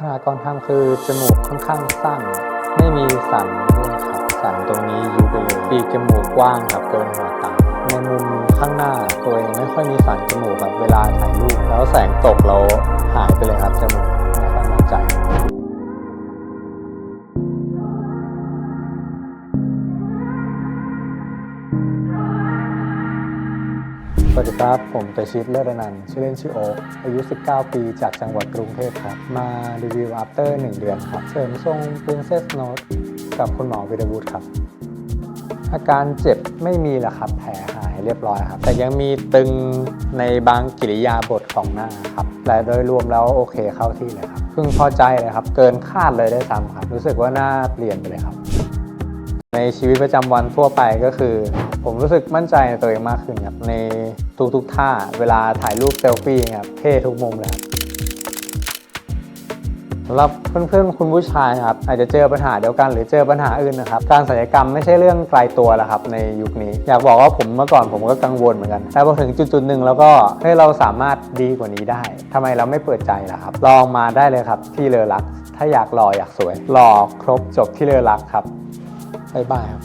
ปัญหาก่อนทำคือจมูกค่อนข้างสั้น ไม่มีสันด้วยครับสันตรงนี้ยุบไปเลยปีกจมูกกว้างครับเกินหัวตาในมุมข้างหน้าตัวเองไม่ค่อยมีสันจมูกแบบเวลาถ่ายรูปแล้วแสงตกเราหายไปเลยครับ สวัสดีครับ ผมเตชิตเลิศอนันต์ชื่อเล่นชื่อโอ๊คอายุ 19 ปีจากจังหวัดกรุงเทพครับ มารีวิว after 1เดือนครับ เสริมทรง Princess Note กับคุณหมอวิรวุฒิครับ อาการเจ็บไม่มีแหละครับ แผลหายเรียบร้อยครับ แต่ยังมีตึงในบางกิริยาบทของหน้าครับ แต่โดยรวมแล้วโอเคเข้าที่เลยครับพึงพอใจเลยครับ เกินคาดเลยได้ซ้ำครับ รู้สึกว่าหน้าเปลี่ยนไปเลยครับ ในชีวิตประจำวันทั่วไปก็คือ ผมรู้สึกมั่นใจในตัวเองมากขึ้นครับ ในทุกๆท่าเวลาถ่ายรูปเซลฟี่ครับเท่ทุกมุมเลยครับสำหรับเพื่อนๆคุณผู้ชายครับอาจจะเจอปัญหาเดียวกันหรือเจอปัญหาอื่นนะครับการศัลยกรรมไม่ใช่เรื่องไกลตัวแล้วครับในยุคนี้ อยากบอกว่าผมเมื่อก่อนผมก็กังวลเหมือนกัน แต่พอถึงจุดๆหนึ่งแล้วก็ให้เราสามารถดีกว่านี้ได้ทำไมเราไม่เปิดใจล่ะครับ ลองมาได้เลยครับที่เลอรัก ถ้าอยากหล่ออยากสวยหล่อครบจบที่เลอรักครับบ๊ายบายครับ